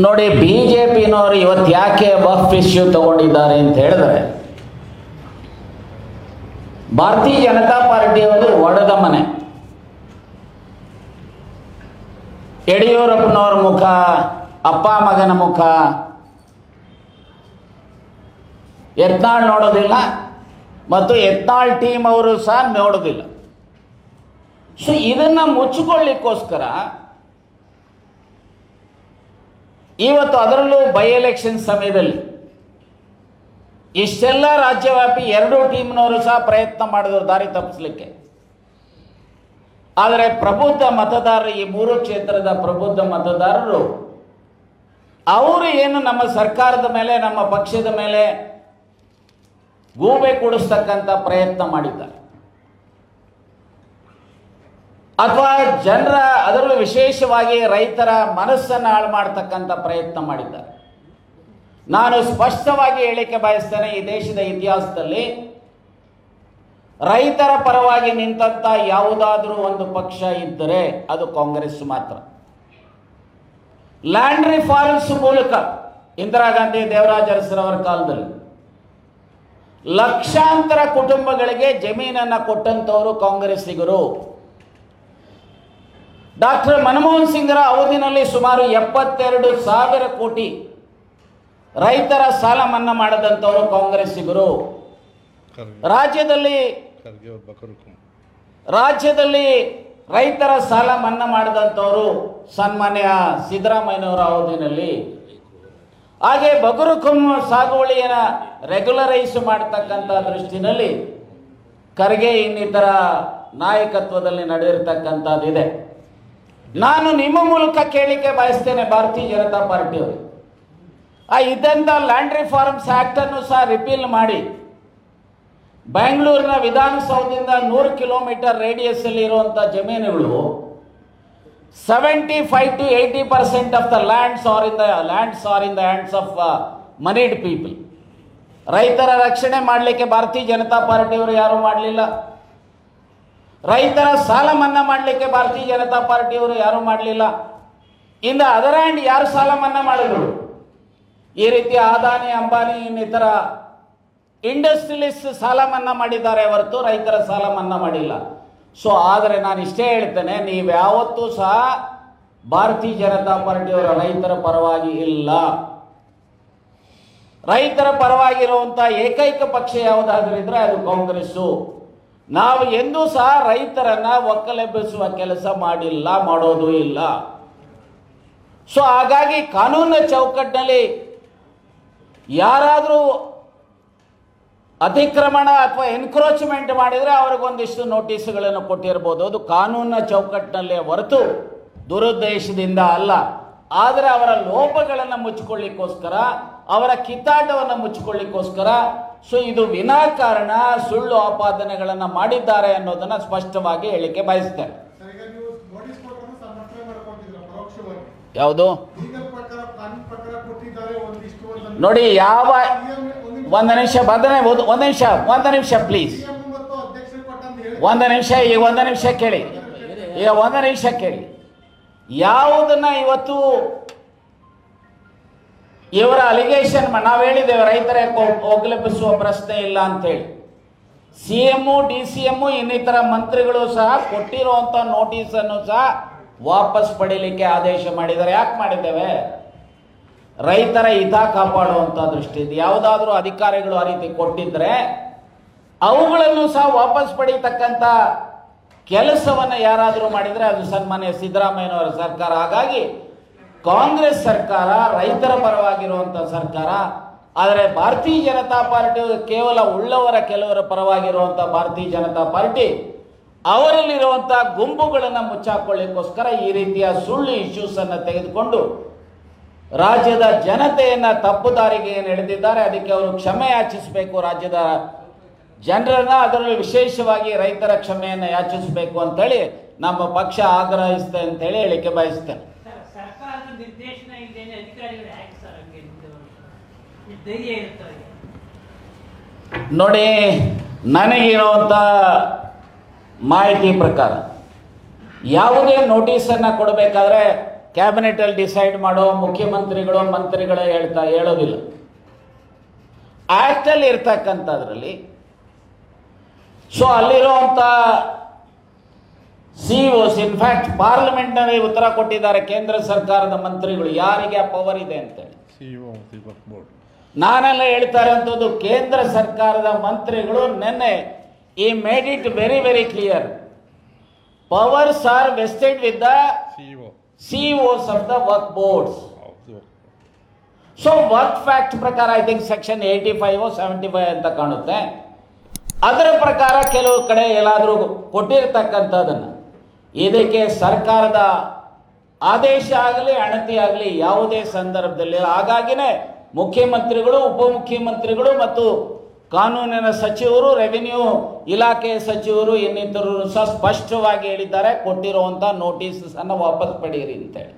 ನೋಡಿ B J ಪಿನವರು ಇವತ್ತು ಯಾಕೆ ಬಫ್ ಇಶ್ಯೂ ತಗೊಂಡಿದ್ದಾರೆ ಅಂತ ಹೇಳಿದ್ರೆ, ಭಾರತೀಯ ಜನತಾ ಪಾರ್ಟಿಯವರು ಒಡೆದ ಮನೆ. ಯಡಿಯೂರಪ್ಪನವ್ರ ಮುಖ, ಅಪ್ಪ ಮಗನ ಮುಖ, ಯತ್ನಾಳ್ ನೋಡೋದಿಲ್ಲ ಮತ್ತು ಯತ್ನಾಳ್ ಟೀಮ್ ಅವರು ಸಹ ನೋಡೋದಿಲ್ಲ. ಸೊ ಇದನ್ನ ಮುಚ್ಚಿಕೊಳ್ಳಿಕ್ಕೋಸ್ಕರ ಇವತ್ತು ಅದರಲ್ಲೂ ಬೈ ಎಲೆಕ್ಷನ್ ಸಮಯದಲ್ಲಿ ಇಷ್ಟೆಲ್ಲ ರಾಜ್ಯವ್ಯಾಪಿ ಎರಡೂ ಟೀಮ್ನವರು ಸಹ ಪ್ರಯತ್ನ ಮಾಡಿದ್ರು ದಾರಿ ತಪ್ಪಿಸ್ಲಿಕ್ಕೆ. ಆದರೆ ಪ್ರಬುದ್ಧ ಮತದಾರರು ಈ ಮೂರು ಕ್ಷೇತ್ರದ ಪ್ರಬುದ್ಧ ಮತದಾರರು, ಅವರು ಏನು ನಮ್ಮ ಸರ್ಕಾರದ ಮೇಲೆ, ನಮ್ಮ ಪಕ್ಷದ ಮೇಲೆ ಗೂಬೆ ಕೂಡಿಸ್ತಕ್ಕಂಥ ಪ್ರಯತ್ನ ಮಾಡಿದ್ದಾರೆ. ಅಥವಾ ಜನರ ಅದರಲ್ಲೂ ವಿಶೇಷವಾಗಿ ರೈತರ ಮನಸ್ಸನ್ನು ಹಾಳು ಮಾಡ್ತಕ್ಕಂಥ ಪ್ರಯತ್ನ ಮಾಡಿದ್ದಾರೆ. ನಾನು ಸ್ಪಷ್ಟವಾಗಿ ಹೇಳಿಕೆ ಬಯಸ್ತೇನೆ, ಈ ದೇಶದ ಇತಿಹಾಸದಲ್ಲಿ ರೈತರ ಪರವಾಗಿ ನಿಂತಂಥ ಯಾವುದಾದರೂ ಒಂದು ಪಕ್ಷ ಇದ್ದರೆ ಅದು ಕಾಂಗ್ರೆಸ್ ಮಾತ್ರ. ಲ್ಯಾಂಡ್ ರಿಫಾರ್ಮ್ಸ್ ಮೂಲಕ ಇಂದಿರಾ ಗಾಂಧಿ ದೇವರಾಜ ಅರಸರವರ ಕಾಲದಲ್ಲಿ ಲಕ್ಷಾಂತರ ಕುಟುಂಬಗಳಿಗೆ ಜಮೀನನ್ನು ಕೊಟ್ಟಂತವರು ಕಾಂಗ್ರೆಸ್ಸಿಗರು. ಡಾಕ್ಟರ್ ಮನಮೋಹನ್ ಸಿಂಗ್ರ ಅವಧಿನಲ್ಲಿ ಸುಮಾರು ಎಪ್ಪತ್ತೆರಡು ಸಾವಿರ ಕೋಟಿ ರೈತರ ಸಾಲ ಮನ್ನಾ ಮಾಡದಂತವರು ಕಾಂಗ್ರೆಸ್ಸಿಗರು ರಾಜ್ಯದಲ್ಲಿ ರಾಜ್ಯದಲ್ಲಿ ರೈತರ ಸಾಲ ಮನ್ನಾ ಮಾಡಿದಂಥವರು ಸನ್ಮಾನ್ಯ ಸಿದ್ದರಾಮಯ್ಯನವರ ಅವಧಿನಲ್ಲಿ. ಹಾಗೆ ಬಗರುಕುಂ ಸಾಗುವಳಿಯನ್ನು ರೆಗ್ಯುಲರೈಸ್ ಮಾಡತಕ್ಕಂಥ ದೃಷ್ಟಿನಲ್ಲಿ ಖರ್ಗೆ ಇನ್ನಿತರ ನಾಯಕತ್ವದಲ್ಲಿ ನಡೆದಿರ್ತಕ್ಕಂಥದ್ದಿದೆ. ನಾನು ನಿಮ್ಮ ಮೂಲಕ ಕೇಳಿಕೆ ಬಯಸ್ತೇನೆ ಭಾರತೀಯ ಜನತಾ ಪಾರ್ಟಿಯವರು. ಆ ಇದ್ದಂಥ ಲ್ಯಾಂಡ್ ರಿಫಾರ್ಮ್ಸ್ ಆಕ್ಟ್ ಅನ್ನು ಸಹ ರಿಪೀಲ್ ಮಾಡಿ. ಬೆಂಗಳೂರಿನ ವಿಧಾನಸೌಧದಿಂದ ನೂರು ಕಿಲೋಮೀಟರ್ ರೇಡಿಯಸ್ ಅಲ್ಲಿ ಇರುವಂಥ ಜಮೀನುಗಳು seventy five to eighty percent of the lands are in the lands are in the hands of moneyed people ರೈತರ ರಕ್ಷಣೆ ಮಾಡಲಿಕ್ಕೆ ಭಾರತೀಯ ಜನತಾ ಪಾರ್ಟಿಯವರು ಯಾರೂ ಮಾಡಲಿಲ್ಲ. ರೈತರ ಸಾಲ ಮನ್ನಾ ಮಾಡಲಿಕ್ಕೆ ಭಾರತೀಯ ಜನತಾ ಪಾರ್ಟಿಯವರು ಯಾರೂ ಮಾಡಲಿಲ್ಲ. ಇಂದ ಅದರ ಹ್ಯಾಂಡ್ ಯಾರು ಸಾಲ ಮನ್ನಾ ಮಾಡಿದ್ರು? ಈ ರೀತಿ ಆದಾನಿ, ಅಂಬಾನಿ ಇನ್ನಿತರ ಇಂಡಸ್ಟ್ರಿಯಲಿಸ್ಟ್ ಸಾಲ ಮನ್ನಾ ಮಾಡಿದ್ದಾರೆ ಹೊರತು ರೈತರ ಸಾಲ ಮನ್ನಾ ಮಾಡಿಲ್ಲ. ಸೊ ಆದರೆ ನಾನು ಇಷ್ಟೇ ಹೇಳ್ತೇನೆ ನೀವು ಯಾವತ್ತೂ ಸಹ ಭಾರತೀಯ ಜನತಾ ಪಾರ್ಟಿಯವರ ರೈತರ ಪರವಾಗಿ ಇಲ್ಲ. ರೈತರ ಪರವಾಗಿರುವಂಥ ಏಕೈಕ ಪಕ್ಷ ಯಾವುದಾದ್ರೂ ಇದ್ರೆ ಅದು ಕಾಂಗ್ರೆಸ್ಸು. ನಾವು ಎಂದೂ ಸಹ ರೈತರನ್ನ ಒಕ್ಕಲೆಬ್ಬಿಸುವ ಕೆಲಸ ಮಾಡಿಲ್ಲ, ಮಾಡೋದು ಇಲ್ಲ. ಸೊ ಹಾಗಾಗಿ ಕಾನೂನಿನ ಚೌಕಟ್ಟಿನಲ್ಲಿ ಯಾರಾದರೂ ಅತಿಕ್ರಮಣ ಅಥವಾ ಎನ್ಕ್ರೋಚ್ಮೆಂಟ್ ಮಾಡಿದರೆ ಅವ್ರಿಗೊಂದಿಷ್ಟು ನೋಟಿಸ್ಗಳನ್ನು ಕೊಟ್ಟಿರ್ಬೋದು. ಅದು ಕಾನೂನಿನ ಚೌಕಟ್ಟಿನಲ್ಲೇ ಹೊರತು ದುರುದ್ದೇಶದಿಂದ ಅಲ್ಲ. ಆದರೆ ಅವರ ಲೋಪಗಳನ್ನು ಮುಚ್ಚಿಕೊಳ್ಳಿಕ್ಕೋಸ್ಕರ ಅವರ ಕಿತ್ತಾಟವನ್ನು ಮುಚ್ಚಿಕೊಳ್ಳಿಕ್ಕೋಸ್ಕರ ಸೊ ಇದು ವಿನಾಕಾರಣ ಸುಳ್ಳು ಆಪಾದನೆಗಳನ್ನು ಮಾಡಿದ್ದಾರೆ ಅನ್ನೋದನ್ನು ಸ್ಪಷ್ಟವಾಗಿ ಹೇಳಿಕೆ ಬಯಸ್ತಾರೆ. ಯಾವುದು? ನೋಡಿ ಯಾವ ಒಂದು ನಿಮಿಷ. ಬದನೆ ಒಂದು ಒಂದು ನಿಮಿಷ ಒಂದು ನಿಮಿಷ ಪ್ಲೀಸ್ ಒಂದು ನಿಮಿಷ ಈ ಒಂದು ನಿಮಿಷ ಕೇಳಿ. ಈಗ ಒಂದು ನಿಮಿಷ ಕೇಳಿ. ಯಾವುದನ್ನ ಇವತ್ತು ಇವರ ಅಲಿಗೇಷನ್ ನಾವು ಹೇಳಿದ್ದೇವೆ, ರೈತರ ಒಗ್ಲೆಬ್ಬಿಸುವ ಪ್ರಶ್ನೆ ಇಲ್ಲ ಅಂತೇಳಿ C M D C M ಇನ್ನಿತರ ಮಂತ್ರಿಗಳು ಸಹ ಕೊಟ್ಟಿರುವಂಥ ನೋಟಿಸನ್ನು ಸಹ ವಾಪಸ್ ಪಡೀಲಿಕ್ಕೆ ಆದೇಶ ಮಾಡಿದ್ದಾರೆ. ಯಾಕೆ ಮಾಡಿದ್ದೇವೆ? ರೈತರ ಹಿತ ಕಾಪಾಡುವಂಥ ದೃಷ್ಟಿ ಯಾವುದಾದ್ರೂ ಅಧಿಕಾರಿಗಳು ಆ ರೀತಿ ಕೊಟ್ಟಿದ್ರೆ ಅವುಗಳನ್ನು ಸಹ ವಾಪಸ್ ಪಡೀತಕ್ಕಂಥ ಕೆಲಸವನ್ನು ಯಾರಾದರೂ ಮಾಡಿದರೆ ಅದು ಸನ್ಮಾನ್ಯ ಸಿದ್ದರಾಮಯ್ಯನವರ ಸರ್ಕಾರ. ಹಾಗಾಗಿ ಕಾಂಗ್ರೆಸ್ ಸರ್ಕಾರ, ರೈತರ ಪರವಾಗಿರುವಂಥ ಸರ್ಕಾರ, ಆದರೆ ಭಾರತೀಯ ಜನತಾ ಪಾರ್ಟಿ ಕೇವಲ ಉಳ್ಳವರ ಕೆಲವರ ಪರವಾಗಿರುವಂಥ ಭಾರತೀಯ ಜನತಾ ಪಾರ್ಟಿ. ಅವರಲ್ಲಿರುವಂಥ ಗುಂಪುಗಳನ್ನು ಮುಚ್ಚಾಕೊಳ್ಳಿಕ್ಕೋಸ್ಕರ ಈ ರೀತಿಯ ಸುಳ್ಳು ಇಶ್ಯೂಸನ್ನು ತೆಗೆದುಕೊಂಡು ರಾಜ್ಯದ ಜನತೆಯನ್ನ ತಪ್ಪು ದಾರಿಗೆ ಏನು ಎಳೆದಿದ್ದಾರೆ, ಅದಕ್ಕೆ ಅವರು ಕ್ಷಮೆ ಯಾಚಿಸಬೇಕು ರಾಜ್ಯದ ಜನರನ್ನ, ಅದರಲ್ಲಿ ವಿಶೇಷವಾಗಿ ರೈತರ ಕ್ಷಮೆಯನ್ನು ಯಾಚಿಸಬೇಕು ಅಂತೇಳಿ ನಮ್ಮ ಪಕ್ಷ ಆಗ್ರಹಿಸುತ್ತೆ ಅಂತೇಳಿ ಹೇಳಿಕೆ ಬಯಸ್ತೇನೆ ಸರ್, ಸರ್ಕಾರದ ನಿರ್ದೇಶನ ಇದ್ದೇನೆ ಅಧಿಕಾರಿಗಳು ಯಾಕೆ ಸರ್ ಹಂಗೆ ನಿಂತವರು? ಇಷ್ಟ್ ನೋಡಿ ನನಗಿರುವಂಥ ಮಾಹಿತಿ ಪ್ರಕಾರ, ಯಾವುದೇ ನೋಟಿಸನ್ನು ಕೊಡಬೇಕಾದ್ರೆ ಕ್ಯಾಬಿನೆಟಲ್ಲಿ ಡಿಸೈಡ್ ಮಾಡೋ ಮುಖ್ಯಮಂತ್ರಿಗಳು, ಮಂತ್ರಿಗಳೇ ಹೇಳ್ತಾ ಹೇಳೋದಿಲ್ಲ. ಆ್ಯಕ್ಟಲ್ಲಿ ಇರ್ತಕ್ಕಂಥದ್ರಲ್ಲಿ, ಸೊ ಅಲ್ಲಿರುವಂಥ ಸಿ ಓಸ್ ಇನ್ಫ್ಯಾಕ್ಟ್ ಪಾರ್ಲಿಮೆಂಟ್ನಲ್ಲಿ ಉತ್ತರ ಕೊಟ್ಟಿದ್ದಾರೆ ಕೇಂದ್ರ ಸರ್ಕಾರದ ಮಂತ್ರಿಗಳು. ಯಾರಿಗೆ ಆ ಪವರ್ ಇದೆ ಅಂತೇಳಿ? ನಾನೆಲ್ಲ ಹೇಳ್ತಾ ಇರೋಂಥದ್ದು ಕೇಂದ್ರ ಸರ್ಕಾರದ ಮಂತ್ರಿಗಳು ನಿನ್ನೆ ಈ made it very very clear powers are vested with the C E CEOs of the work boards so work fact ಪ್ರಕಾರ I think section eighty five seventy five ಅಂತ ಕಾಣುತ್ತೆ. ಅದರ ಪ್ರಕಾರ ಕೆಲವು ಕಡೆ ಎಲ್ಲಾದರೂ ಕೊಟ್ಟಿರ್ತಕ್ಕಂಥದ್ದನ್ನು. ಇದಕ್ಕೆ ಸರ್ಕಾರದ ಆದೇಶ ಆಗಲಿ ಅಣತಿ ಆಗಲಿ ಯಾವುದೇ ಸಂದರ್ಭದಲ್ಲಿ. ಹಾಗಾಗಿನೇ ಮುಖ್ಯಮಂತ್ರಿಗಳು, ಉಪಮುಖ್ಯಮಂತ್ರಿಗಳು ಮತ್ತು ಕಾನೂನಿನ ಸಚಿವರು ರೆವಿನ್ಯೂ ಇಲಾಖೆ ಸಚಿವರು ಇನ್ನಿತರರು ಸಹ ಸ್ಪಷ್ಟವಾಗಿ ಹೇಳಿದ್ದಾರೆ ಕೊಟ್ಟಿರುವಂಥ ನೋಟಿಸನ್ನು ವಾಪಸ್ ಪಡೆಯಿರಿ ಅಂತೇಳಿ.